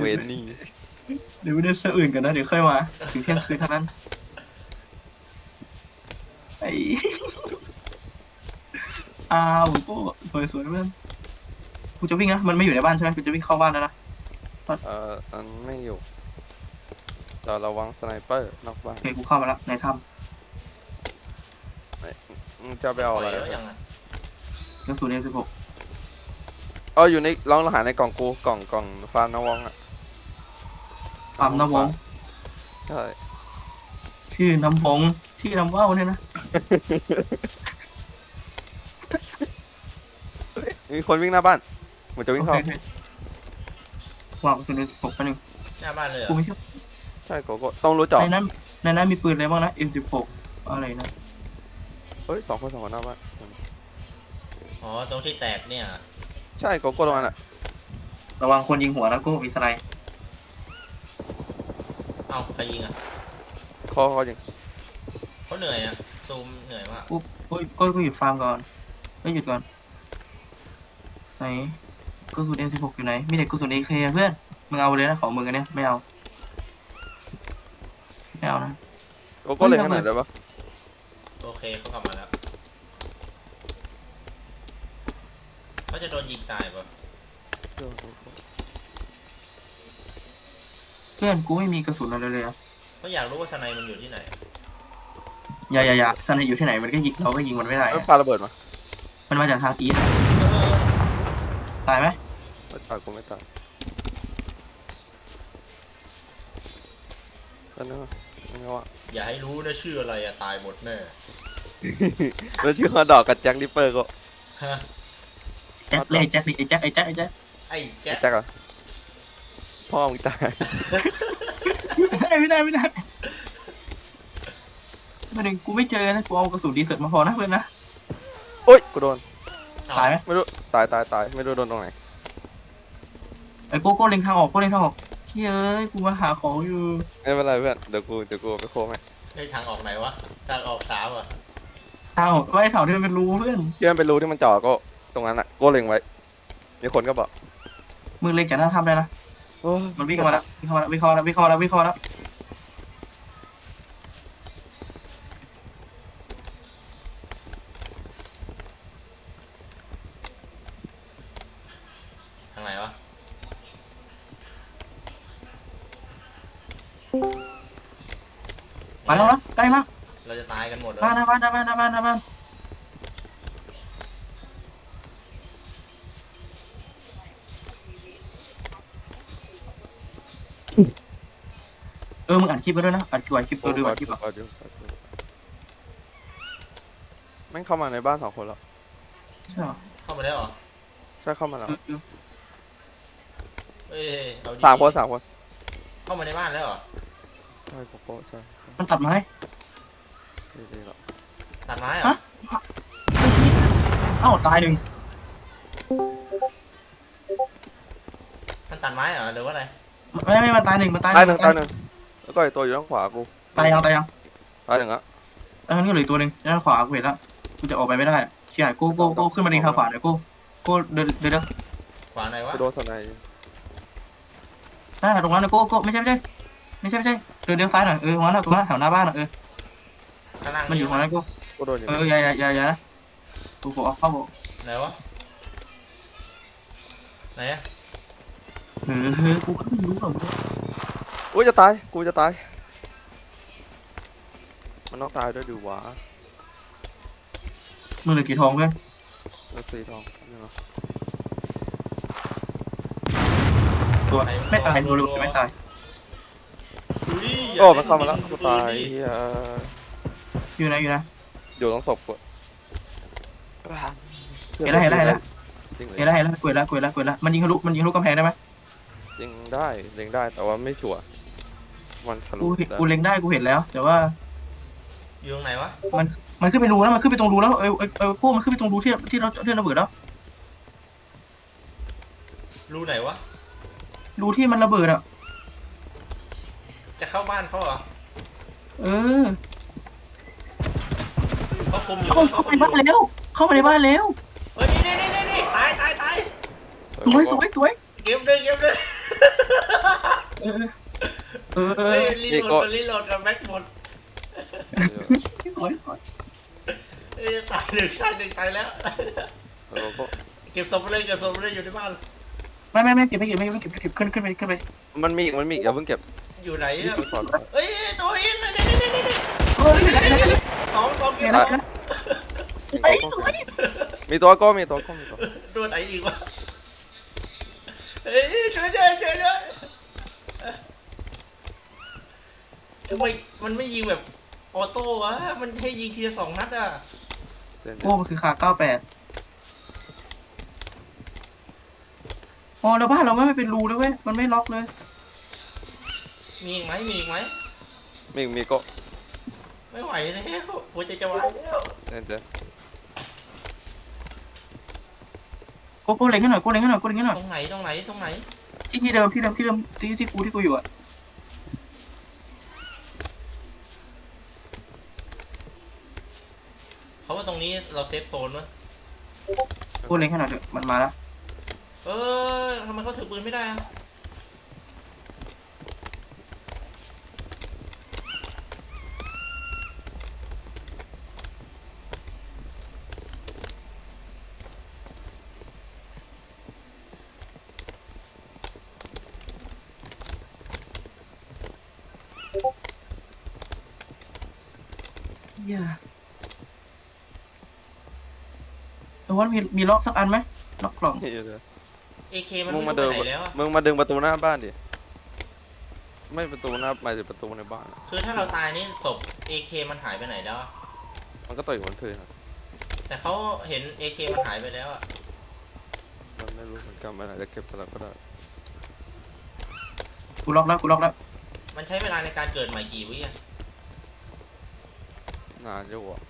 เวนนี่เดี๋ยวไปเดินเสื้ออื่นกันนะเดี๋ยวค่อยมาถึงเที่ยงคืนเท่านั้นไอ้อ้าวกูสวยสวยๆเพื่อนกูจะวิ่งนะมันไม่อยู่ในบ้านใช่ไหมกูจะวิ่งเข้าบ้านแล้วนะเอ่ออันไม่อยู่แต่ระวังสไนเปอร์นอกบ้านโอเคกูเข้ามาแล้วในถ้มึงจะไปเอาอะไรปล่ยแล้วยังอะำกระสุนเอ็มสิบหกเอออยู่ในลองหาในกล่องกูกล่องกล่องฟาร์มนวองอะ ปั๊มน้ำวงใช่ชื่อน้ำวงชื่อน้ำว่าวเนี่ยนะ มีคนวิ่งหน้าบ้านเหมือนจะวิ่งเข้า โอควางกระสุนเอ็มสิบหกไปหนึ่งหน้าบ้านเลยเหรกูอไม่เชื่อใช่โกโก้ต้องรู้เจาะในนั้นในนั้นมีปืนอะไรบ้างนะเอ็มสิบหกอะไรนะ เฮ้ยสองคนสองคนหน้าบ้านอ๋อ ตรงที่แตกเนี่ย ใช่โกโก้ตรงนั้นอะระวังคนยิงหัวนะกูมีสไนด์ เอ้าใครยิงอะคอเขายิงเขาเหนื่อยอะซูมเหนื่อยมากกูกูกูกูหยุดฟาร์มก่อนก็หยุดก่อน ไหนกระสุนเอ็มสิบหกอยู่ไหน มีแต่กระสุนเอเคเพื่อน มึงเอาเลยนะของมึงอันเนี้ยไม่เอา ไม่เอานะ โกโก้เลยขนาดได้ปะโอเคเขากลับมาแล้วเขาจะโดนยิงตายปะ เพื่อนกูไม่มีกระสุนอะไรเลยอะเขาอยากรู้ว่าสไนมันอยู่ที่ไหน อย่าอย่าอย่าสไนด์อยู่ที่ไหนมันก็ยิงเราก็ยิงมันไม่ได้เอ้ยอะปาระเบิดมามันมาจากทางอีสต์ตายไหมไม่ตายกูไม่ตายก็นึกว่าไม่รู้ว่าอย่าให้รู้นะชื่ออะไรอะตายหมดแน่แล้วชื่อฮอดอกกับแจ็คลิปเปอร์ก็ฮะแจ็คเลยแจ็คนี่ไอ้แจ็คไอ้แจ็คไอ้แจ็คไอ้แจ๊คแจ็คอะ พ่อมึงตายไม่ได้ไม่ได้ไม่ได้ประเด็นกูไม่เจอนะกูเอากระสุนดีเซอร์มาพอนะเพื่อนนะโอ๊ยกูโดนเอ้ตายไหมไม่รู้ตายตายตายไม่รู้โดนตรงไหนไอ้โก้โก้เล็งทางออกโก้เล็งทางออกเฮ้ยเอ้ยกูมาหาของอยู่ไม่เป็นไรเพื่อนเดี๋ยวกูเดี๋ยวกูไปโค้งให้ไอ้ทางออกไหนวะทางออกสามอะทางออกไว้แถวที่มันเป็นรูเพื่อนที่มันเป็นรูที่มันเจ่อก็ตรงนั้นอะก็เล็งไว้มีคนก็บอกมือเล็งจากหน้าถ้ำได้นะ โอ้มันวิ่งเข้ามาแล้ววิ่งเข้ามาแล้ววิ่งเข้ามาแล้ววิ่งเข้ามาแล้ววิ่งเข้ามาแล้วทางไหนวะมาแล้วนะใกล้แล้วเราจะตายกันหมดเลยบ้านหน้าบ้านหน้าบ้านหน้าบ้านหน้าบ้าน ออมึงอัดคลิปไปด้วยนะอัดคลิปอัดคลิปตัวดูอัดคลิปอะเอาดูเอาดูแม่งเข้ามาในบ้านสองคนแล้วใช่เหรอเข้ามาได้เหรอใช่เข้ามาแล้วเออเออเอ้ยเอาดีสามคนสามคนเข้ามาในบ้านแล้วเหรอใช่โกโก้ใช่ใช่มันตัดไม้ดีๆแล้วตัดไม้เหรอฮะเอ้าตายหนึ่งมันตัดไม้เหรอหรือว่าอะไรไม่ไม่มันตายหนึ่งมันตายตายหนึ่งตายหนึ่ง แล้วก็อีกตัวอยู่ด้านขวากูตายยังตายยังตายหนึ่งอะแล้วนั่นก็เหลืออกตัวหนึ่งด้านขวากูเห็นแล้วกูจะออกไปไม่ได้เชี่ยกูกูกูขึ้นมาเองทางขวาเดี๋ยวกูกูเดินเดินเดินขวาไหนวะกูโดนสไนด์นั่นแหละตรงนั้นนะกูกูไม่ใช่ไม่ใช่ไม่ใช่ไม่ใช่เดินเดินซ้ายหน่อยเออตรงนั้นนะตรงนั้นแถวหน้าบ้านน่ะเออข้างล่างมันอยู่ตรงนั้นกูกูโดนอยู่เอออย่าอย่าอย่าอย่านะกูกูเอาเข้ากูไหนวะไหนอะ เออเออกูก็ไม่รู้หรอก อุ้ยจะตาย กูจะตาย มันต้องตายด้วยดูวะมึงเหลือกี่ทองเพื่อนมันสีทองนี่เหรอตัวไม่ตายโดนเลยไม่ตายอุ้ยย่โอ้ล่มันเข้ามาแล้วดิกูตายดิเฮียอยู่ไหนอยู่ไหนอยู่ตรงศพกูเห็นแล้วเห็นแล้วเห็นแล้ว จริงเลเห็นยแล้วเห็นแล้วกวยแล้วกวยแล้วกวยแล้วมันยิงทะลุมันยิงทะลุกำแพงได้ไหม จริงได้เล็งได้แต่ว่าไม่ชัวร์ มันทะลุกูเห็นได้กูเล็งได้กูเห็นแล้ว แต่ว่าอยู่ตรงไหนวะมันมันขึ้นไปรูแล้วมันขึ้นไปตรงรูแล้วเออเออเออพวกมันขึ้นไปตรงรูที่ที่เราที่ระเบิดแล้วรูไหนวะ รูที่มันระเบิดอะ จะเข้าบ้านเขาเหรอเออเขาคุมอยู่เข้าเข้ามาในบ้านแล้ว เข้ามาในบ้านแล้วเฮ้ยนี่นี่นี่นี่ตายตายตายสวยสวยสวยเกมเลยเกมเลย เออ เออเอเฮ้อยรีโหลดกันรีโหลดกันแม็กหมดสวยสวยเฮ้ยตายหนึ่งตายหนึ่งตายแล้วแล้วก็เก็บศพไปเลยเก็บศพไปเลยอยู่ที่บ้าน ไม่ไม่ไม่เก็บไม่เก็บไม่เก็บไม่เก็บไม่เก็บขึ้นขึ้นไปขึ้นไปมันมีอีกมันมีอีกอย่าเพิ่งเก็บอยู่ไหนอะไม่ปลอดภัยเฮ้ยตัวอินนี่นี่นี่นี่เออเดี๋ยวเดี๋ยวเดี๋ยวเดี๋ยวสองสองเดี๋เก็ยวบเดี๋ยวไอ้ตัวก็มีตัวก็มีตัวก็มีตัวโดนไอ้อีกวะเฮ้ยช่วยด้วยช่วยด้วย ทำไมมันไม่ยิงแบบออโต้วะ มันให้ยิงทีละสองนัดอะ เดี๋ยวโอ้มันคือขาเก้าแปดโอ้แล้วบ้านเราไม่เป็นรูเลยเว้ย มันไม่ล็อกเลย มีอีกไหมมีอีกไหมมีมีก็ไม่ไหวแล้วหัวใจจะวายแล้วเดี๋ยวเดี๋ยวโก้โก้เล็งให้หน่อยโก้เล็งให้หน่อยโก้เล็งให้หน่อย ตรงไหนตรงไหนตรงไหน ที่ที่เดิมที่เดิมที่เดิมที่ที่กูที่กูอยู่อะ เขาว่าตรงนี้เราเซฟโซนวะโก้เล็งให้หน่อยเถอะมันมาแล้วเออทำไมเขาถือปืนไม่ได้อะเหี้ย แต่ว่ามีมีล็อกสักอันไหมล็อกกล่อง นี่เดี๋ยวเอเคมันมึงไม่มารู้เดิไปนไหนแล้วอะมึงมาดึงประตูหน้าบ้านดิ ไม่ประตูหน้าหมายถึงประตูในบ้านอะคือถ้าเราตายนี่ศพเอเคมันหายไปไหนแล้วอะมันก็ต่อยอยู่บนพื้นอะแต่เขาเห็นเอเคมันหายไปแล้วอะมันไม่รู้เหมือนกันมันอาจจะเก็บไปแล้วก็ได้กูล็อกแล้วกูล็อกแล้วมันใช้เวลาในการเกิดใหม่กี่วิอะนานอยู่อะ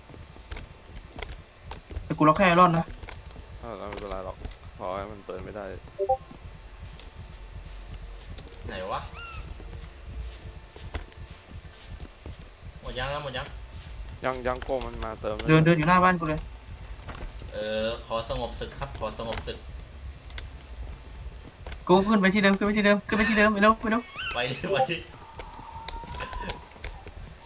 แต่ กูล็อกแค่ไอรอนนะเออไม่เป็นไรหรอกพอให้มันเปิดไม่ได้ไหนวะ หมดยังแล้วหมดยัง ยังยังโก้มันมาเติมเดินเดินอยู่หน้าบ้านกูเลยเออ ขอสงบศึกครับ ขอสงบศึก กูขึ้นไปที่เดิมขึ้นไปที่เดิมขึ้นไปที่เดิมไปเร็วไปเร็วไปดิไปดิ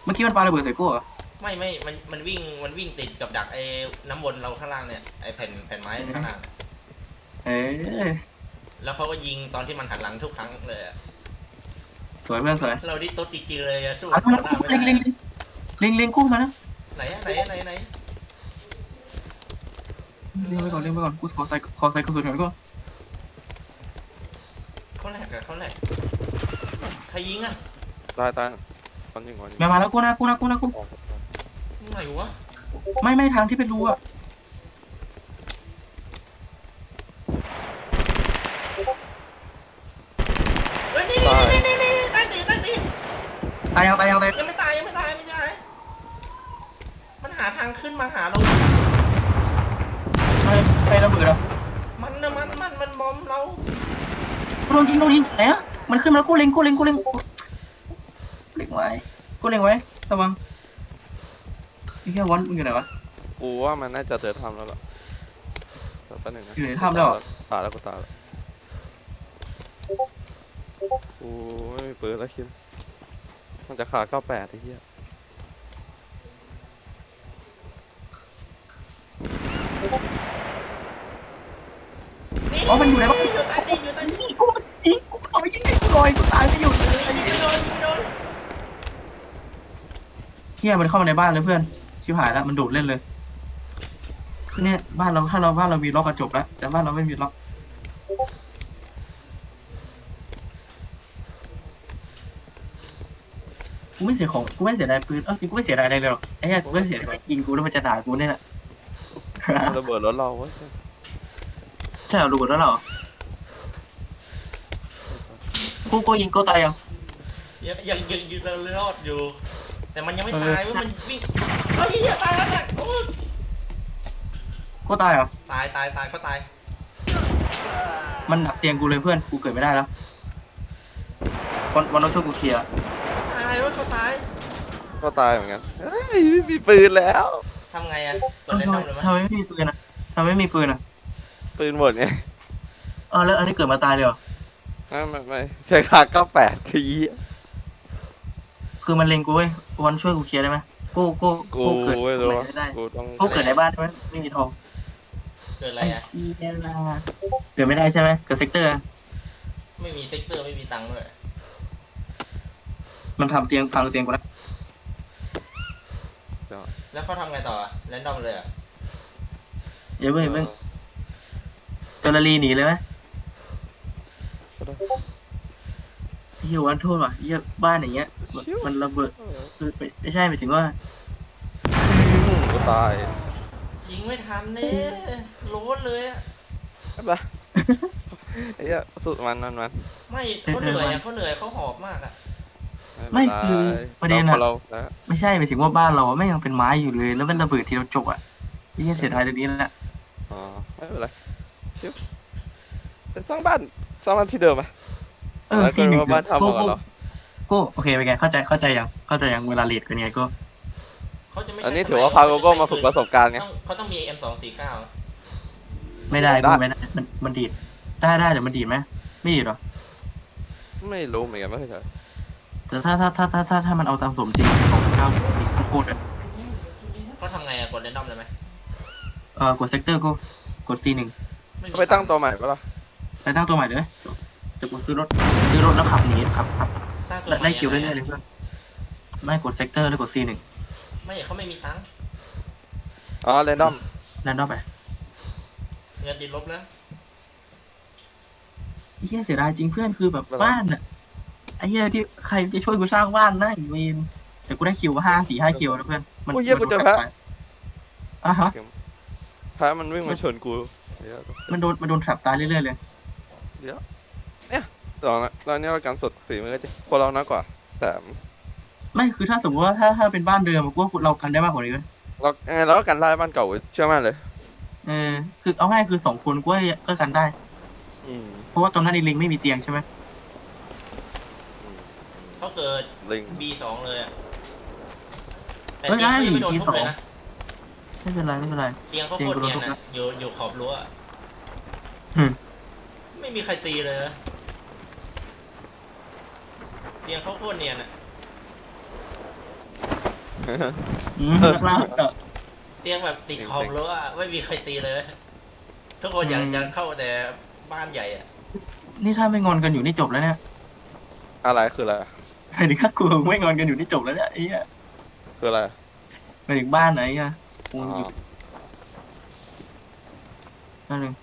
เมื่อกี้มันปาระเบิดใส่กูเหรอ ไม่ไม่มันมันวิ่งมันวิ่งติดกับดักไอ้น้ำวนเราข้างล่างเนี่ยไอ้แผ่นแผ่นไม้ข้างล่างเนี่ยเอ้ยแล้วเขาก็ยิงตอนที่มันหันหลังทุกครั้งเลยอะสวยเพื่อนสวยเราดิโตติจือเลยอะสู้เอาเขาแล้วหน้าไม่เล็งได้เล็งเล็งเล็งกู้มานะไหนอะไหนอะไหนไหนเล็งไปก่อนเล็งไปก่อนกูขอใส่ขอใส่กระสุนก่อนก่อนเขาแหลกอะเขาแหลกใครยิงอะตายตายตอนยิงก่อนยิงแม่มาแล้วกูนะกูนะกูนะกูออก ไหนวะไม่ไม่ทางที่เป็นรูอะเฮ้ยนี่นี่นี่นี่นี่ใต้ตีนใต้ตีนตายยังตายยังตายยังไม่ตายยังไม่ตายไม่ตายมันหาทางขึ้นมาหาเราไม่ไม่ระเบิดอะมันนะมันมันมันบอมเรากูโดนยิงโดนยิงไหนอะมันขึ้นมาแล้วกูเล็งกูเล็งกูเล็งเล็งไว้กูเล็งไว้ระวังไอ้เหี้ยวันมึงอยู่ไหนวะ กูว่ามันน่าจะเจอทำแล้วล่ะแต่แป๊บนึงนะอยู่ในถ้ำแล้วเหรอ ตายแล้วกูตายแล้วกูไม่มีปืนแล้วคิมมันจะขาเก้าแปดไอ้เหี้ยนี่อ๋อมันอยู่ไหนวะอยู่ใต้ตีนอยู่ใต้ตีนยิงกูยิงกูเอาไปยิงให้กูลอยกูตายไม่หยุดเลยยิงไม่โดนยิงไม่โดนเฮียมันเข้ามาในบ้านเลยเพื่อน ชิบหายแล้วมันโดดเล่นเลยคือเนี่ยบ้านเราถ้าเราบ้านเรามีล็อกกระจกแล้วแต่บ้านเราไม่มีล็อกกูไม่เสียของกูไม่เสียดายปืนเออจริงกูไม่เสียดายอะไรเลยหรอกไอ้เหี้ยกูไม่เสียดายยิงกูแล้วมันจะด่ากูเนี่ยแหละมันระเบิดรถเราเว้ยใช่เหรอรู้แล้วเหรอกูกูยิงกูตายยังยังยังยังยืนรอดอยู่ แต่มันยังไม่เออตายเว่ามันวิ่งเฮ้ยเหี้ยตายแล้วเนี่ยโอ้ยกูตายเหรอ ตายตายตายเขาตายมันดักเตียงกูเลยเพื่อน กูเกิดไม่ได้แล้ววันวันต้องช่วยกูเคลียร์ตายเว่าเขาตายก็ตายเหมือนกันเฮ้ยไม่มีปืนแล้ว ทำไงอะเปิดเล่นทำไมน้ำเลยไหมทำไมไม่มีปืนอะทำไมไม่มีปืนอะปืนหมดไงอ๋อแล้วอันนี้เกิดมาตายเลยเหรอ ไม่ไม่ไม่ใช้ค่าเก้าแปดที คือมันเล็งกูเว้ยวันช่วยกูเคลียร์ได้ไหมกูกูกูเกิดไม่ตรรู้งไหนได้กูต้องกูเกิดในบ้านได้ไหมไม่มีทองเกิดอะไรอะเหี้ยล่ะเกิดไม่ได้ใช่ไหมเกิดเซกเตอร์ ไม่มีเซ็กเตอร์ไม่มีตังค์ด้วยมันทำเตียงพังเตียงกูแล้วแล้วเขาทำไงต่อแรนดอมเลยอะเดี๋ยวเว้ยมึงจอรีหนีเลยไหมเฮียวันโทษว่ะเฮียบ้านอย่างเงี้ย มันมันระเบิดคือไม่ใช่หมายถึงว่ากูตายยิงไม่ทันเน่โล้นเลยอะไม่เป็นไรไอ้เหี้ยสุดมันมันมันไม่เขาเหนื่อยอะเขาเหนื่อยเขาหอบมากอะไม่คือประเด็นอะ เราเราไม่ใช่หมายถึงว่าบ้านเราอะไม่ยังเป็นไม้อยู่เลย แล้วมันระเบิดทีเราจบอะเฮียเสียดายตรงนี้แหละอ๋อไม่เป็นไรชิบจะสร้างบ้านสร้างบ้านที่เดิมไหมเออแล้วก็ที่หนึ่งว่าบ้านทำกูมาก่อนเหรอกู โอเคไปนไงเข้าใจเข้าใจยังเข้าใจยังเวลาเลดกันไงก็เขาจะไม่อันนี้ใช้ถือว่าพาโกโก้มาฝึกประสบการณ์ไง ต้องเขาต้องมี M สองสี่เก้าไม่ได้ได้กูไม่ได้มันมันดีดได้ได้แต่มันดีดไหมไม่ดีดหรอไม่รู้เหมือนกันไม่เคยใช้แต่ถ้าถ้าถ้าถ้าถ้าถ้ามันเอาตามสมจริงของเก้าดีดโคตรอะเขาทำไงอะกดแรนดอมเลยไหมเออกดเซกเตอร์กูกด C หนึ่งม่มีก็ไปตั้งตัวใหม่ปะล่ะไปตั้งตัวใหม่เลยจะกูซื้อรถซื้อรถแล้วขับหนีขับขับ ตั้งตัวได้ใหม่ได้คิวเรื่อยๆเลยเพื่อนไม่กดเซกเตอร์แล้วกด C หนึ่งไม่เขาไม่มีตังค์อ๋อเรนดอมแลนด์ไปเงินติดลบแล้วไอ้เหี้ยเสียดายจริงเพื่อนคือแบบบ้านอะไอ้เหี้ยที่ใครจะช่วยกูสร้างบ้านได้เวนแต่กูได้คิวห้าสี่ห้าคิวนะเพื่อนมันกูเยี่ยกูเจอแพ้อะฮะแพ้มันวิ่งมาชนกูเดี๋ยวมันโดนมันโดนแทรปตายเรื่อยๆเลยเดี๋ยว เนี่ยตอนนั้นตอนนี้เราการสดฝีมือจะคนเราน้อยกว่าแต่ไม่คือถ้าสมมติว่าถ้าถ้าเป็นบ้านเดิมอะกูว่าเรากันได้มากกว่านี้เว้ยเราเออเราก็กันไล่บ้านเก่าเชื่อมั่นเลย เออคือเอาง่ายคือสองคนกูว่าก็กันได้ อืมเพราะว่าตอนนั้นไอ้ลิงไม่มีเตียงใช่ไหมอืมเขาเกิด ลิง B สองเลยอะแต่เตียงเขายังไม่โดนทุบเลยนะ ไม่เป็นไรไม่เป็นไร เตียงเขาโคตรเนียนอะอยู่อยู่ขอบรั้วอะอืม ไม่มีใครตีเลยนะ เตียงเขาโคตรเนียนอะอืมนักล่าเออเตียงแบบติดขอบรั้วอะไม่มีใครตีเลย ทุกคนอยากอืมจะเข้าแต่บ้านใหญ่อะนี่ถ้าไม่งอนกันอยู่นี่จบแล้วเนี่ยอะไรคืออะไรหมายถึงถ้ากูไม่งอนกันอยู่นี่จบแล้วเนี่ยไอ้เหี้ยคืออะไรหมายถึงบ้านไหนอะกูอ๋อยู่อนั่นเอง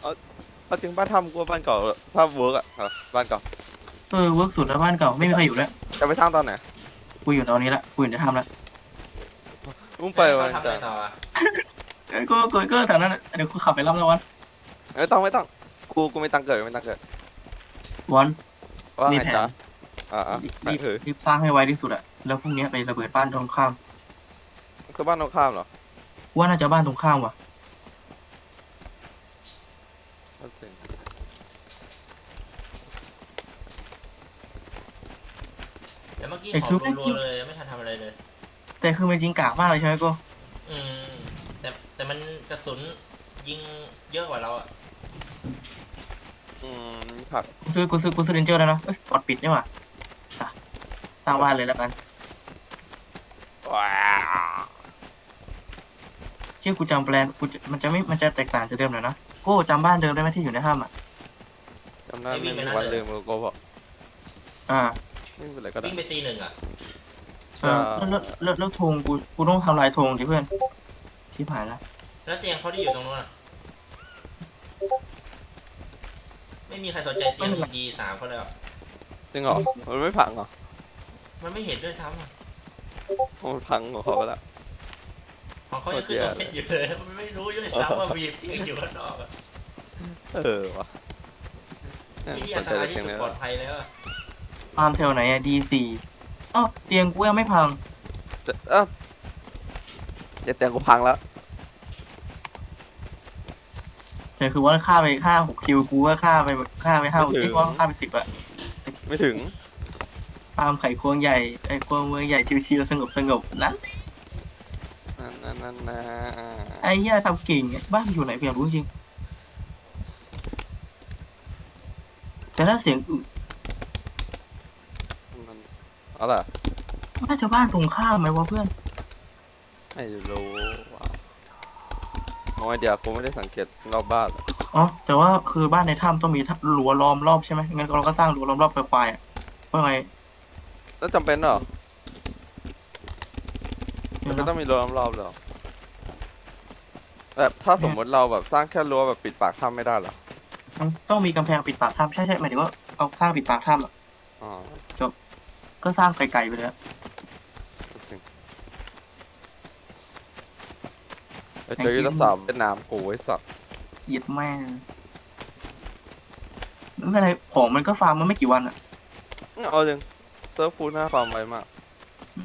เอาจริงบ้านทำกูว่าบ้านเก่าถ้าเวิร์กอะอะบ้านเก่า เออเวิร์กสุดแล้วบ้านเก่าไม่มีใครอยู่แล้วจะไปสร้างตอนไหนกูอยู่ตอนนี้ละกูอยู่จะทำละมึงไปเขาวันทำจัไงนทร์ต่ออะเอ้ยกูกูก็แถวนั้นน่ะเดี๋ยวกูขับไปรับแล้ววันไม่ต้องไม่ต้องกูกูไม่ตังค์เกิดไม่ตังค์เกิดวันว่ามีไงแผนจ๊ะอ่าอ่ารีไหนบคือรีบสร้างให้ไวที่สุดอะแล้วพรุ่งนี้ไประเบิดบ้านตรงข้ามคือบ้านตรงข้ามเหรอกูว่าน่าจะบ้านตรงข้ามว่ะ บ้านเสียง เดี๋ยวเมื่อกี้ขอบรัวๆเลย ไม่ทันทำอะไรเลย แต่คือมันจริงกากมากเลยใช่ไหมกูอืม แต่แต่มันกระสุนยิงเยอะกว่าเราอะอืมมีผักกูซื้อกูซื้อกูซื้อเรนเจอร์แล้วนะเอ้ยปลอดปิดนี่หว่าอะสร้างบ้านเลยแล้วกันว้าวเชื่อกูจำแปลนกูจะมันจะไม่มันจะแตกต่างจากเดิมหน่อยนะกูจำบ้านเดิมได้ไหมที่อยู่ในถ้ำอะจำได้ไม่มีวันลืมมือโกบอกอ่า ไม่เป็นไรก็ได้วิ่งไปซีหนึ่งอะเออแล้วแล้วแล้วแล้วธงกูกูต้องทำลายธงดิเพื่อนที่ผ่านแล้วแล้วเตียงเขาที่อยู่ตรงนู้นอะไม่มีใครสนใจเตียงดีสามเขาเลยอะจริงเหรอมันไม่พังเหรอมันไม่เห็นด้วยซ้ำอะมันพังของเขาไปแล้วของเขายังขึ้นตัวเพชรอยู่เลยมันไม่รู้ด้วยซ้ำว่ามีเตียงอยู่ข้างนอกอะเออวะเนี่ยที่คอันนตใช้ราได้ยที่เก่งสุดเลยปลอดภัยแล้วอะ ฟาร์มเทลไหนอะดีสี่อ๋อเตียงกูยังไม่พังแต่เอ้าเดี๋ยวเตียงกูพังแล้ว แต่คือว่าค่าไปค่าหกคิวกูว่าค่าไปค่าไปห้าหกคิวว่าค่าไปสิบอะไม่ถึง ฟาร์มไข่ควงใหญ่ไอ้ควงเมืองใหญ่ชิวๆสงบสงบๆนะนั่นนั่นนั่นนะไอ้เหี้ยทำเก่งอะบ้านอยู่ไหนเพียงรู้จริง แต่ถ้าเสียงอึ เอาล่ะน่าจะบ้านตรงข้ามไหมวะเพื่อน ไม่รู้ว่าน้อยเดียวกูไม่ได้สังเกตรอบบ้านเลยอ๋อ แต่ว่าคือบ้านในถ้ำต้องมีรั้วล้อมรอบใช่ไหมงั้นเราก็สร้างรั้วล้อมรอบควายๆอะว่าไงแล้วจำเป็นเหรอเดี๋มัยนวก็นะต้องมีรั้วรอบๆเหรอแบบถ้าสมมติเราแบบสร้างแค่รั้วแบบปิดปากถ้ำไม่ได้เหรอต้องมีกำแพงปิดปากถ้ำใช่ใช่หมายถึงว่าเอาสร้างปิดปากถ้ำอะอ๋อ ก็สร้างไกลๆไปเลยอะจริงไปเจอยุทธศาสตร์เวียดนามกูไอ้สัตว์เหยียดแม่งไม่เป็นไรของมันก็ฟาร์มมาไม่กี่วันอะเอาจริงเซิร์ฟฟูลหน้าฟาร์มไวมาก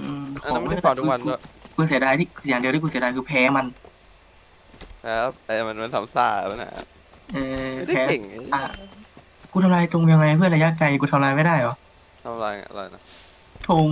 อืมอันนั้นไม่ได้ฟาร์มทุกวันด้วยกูเสียดายที่อย่างเดียวที่กูเสียดายคือแพ้มันแล้วแต่มันมันทำซ่าแล้วนะเออไม่ได้แพ้เก่งอะกูทำลายตรงยังไงเพื่อนระยะไกลกูทำลายไม่ได้เหรอทำอะไรอะไรนะ ธง